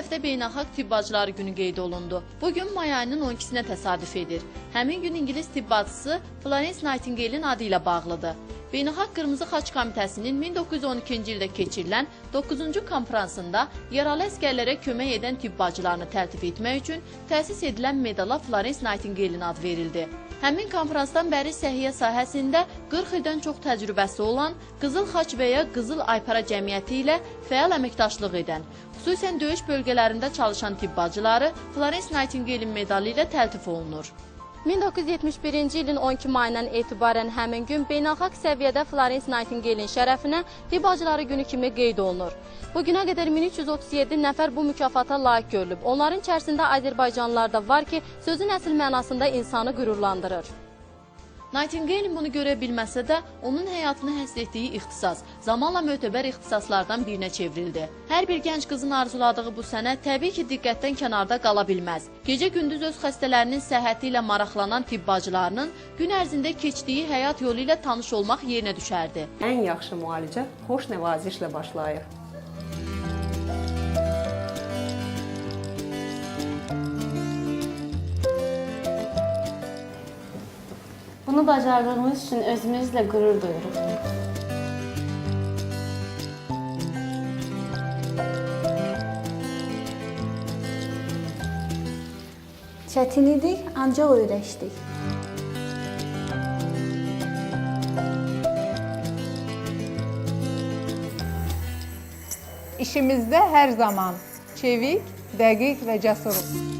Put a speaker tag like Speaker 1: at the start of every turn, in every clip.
Speaker 1: həftə Beynəlxalq Tibb Bacıları Günü qeyd olundu. Bu gün may ayının 12-sinə təsadüf edir. Həmin gün İngilis tibb bacısı Florence Nightingale-in adı ilə bağlıdır. Beynəlxalq Qırmızı Xaç Komitəsinin 1912-ci ildə keçirilən 9-cu konfransında yaralı əsgərlərə kömək edən tibb bacılarını təltif etmək üçün təsis edilən medala Florence Nightingale-in adı verildi. Həmin konfransdan bəri səhiyyə sahəsində 40 ildən çox təcrübəsi olan Qızıl Xaç və ya Qızıl Aypara Cəmiyyəti ilə fəal əməkdaşlıq edən, xüsusən döyüş bölgələrində çalışan tibb bacıları Florence Nightingale-in medalı ilə təltif olunur. 1971-ci ilin 12 mayından etibarən həmin gün beynəlxalq səviyyədə Florence Nightingale-in şərəfinə tibb bacıları günü kimi qeyd olunur. Bu günə qədər 1337 nəfər bu mükafata layiq görülüb. Onların içərisində Azərbaycanlılar da var ki, sözün əsl mənasında insanı qürurlandırır. Nightingale bunu görə bilməsə də, onun həyatını həsr etdiyi ixtisas zamanla mötəbər ixtisaslardan birinə çevrildi. Hər bir gənc qızın arzuladığı bu sənət təbii ki, diqqətdən kənarda qala bilməz. Gecə-gündüz öz xəstələrinin səhhəti ilə maraqlanan tibb bacılarının gün ərzində keçdiyi həyat yolu ilə tanış olmaq yerinə düşərdi.
Speaker 2: Ən yaxşı müalicə xoş nəvazişlə başlayır.
Speaker 3: Bunu bacardığımız için özümüzle gurur duyuyoruz.
Speaker 4: Çətin idi, ancaq öyrəşdik.
Speaker 5: İşimizdə hər zaman çevik, dəqiq və cəsuruq.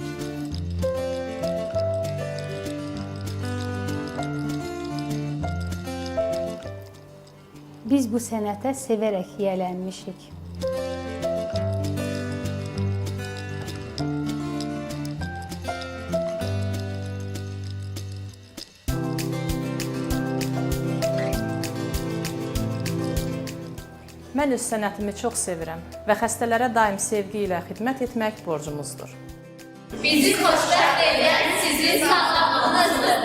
Speaker 4: Biz bu sənətə sevərək yiyələnmişik.
Speaker 6: Mən öz sənətimi çox sevirəm və xəstələrə daim sevgi ilə xidmət etmək borcumuzdur.
Speaker 7: Bizi xoşbəxt edən sizin sağlamlığınızdır.